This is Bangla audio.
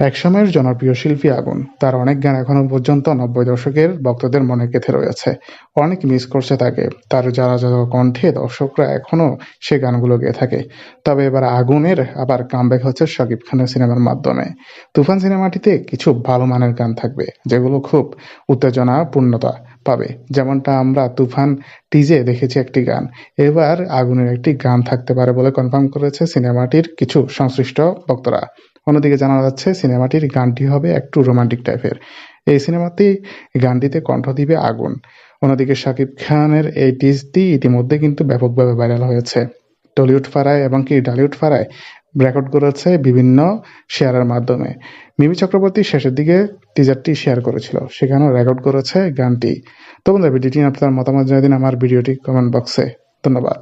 একসময়ের জনপ্রিয় শিল্পী আগুন। তার অনেক গান এখনও পর্যন্ত নব্বই দশকের ভক্তদের মনে গেঁথে রয়েছে। অনেক মিস করছে তাকে। তার যারা যারা কণ্ঠে দর্শকরা এখনও সে গানগুলো গেয়ে থাকে। তবে এবার আগুনের আবার কামব্যাক হচ্ছে শাকিব খানের সিনেমার মাধ্যমে। তুফান সিনেমাটিতে কিছু ভালো মানের গান থাকবে, যেগুলো খুব উত্তেজনা পূর্ণতা পাবে। যেমনটা আমরা তুফান টিজে দেখেছি একটি গান। এবার আগুনের একটি গান থাকতে পারে বলে কনফার্ম করেছে সিনেমাটির কিছু সংশ্লিষ্ট ভক্তরা। অন্যদিকে জানা যাচ্ছে, সিনেমাটির গানটি হবে একটু রোমান্টিক টাইপের এই সিনেমাতে গানটিতে কণ্ঠ দিবে আগুন। অন্যদিকে শাকিব খানের এই টিজটি ইতিমধ্যে কিন্তু ব্যাপকভাবে ভাইরাল হয়েছে। টলিউড ফাড়ায় এবং কি ডালিউড ফাড়ায় রেকর্ড করেছে বিভিন্ন শেয়ারের মাধ্যমে। মিমি চক্রবর্তী শেষের দিকে টিজারটি শেয়ার করেছিল, সেখানেও রেকর্ড করেছে গানটি। তো বন্ধুরা, ভিডিওটি আপনার মতামত জানিয়ে দিন, আমার ভিডিওটি কমেন্ট বক্সে ধন্যবাদ।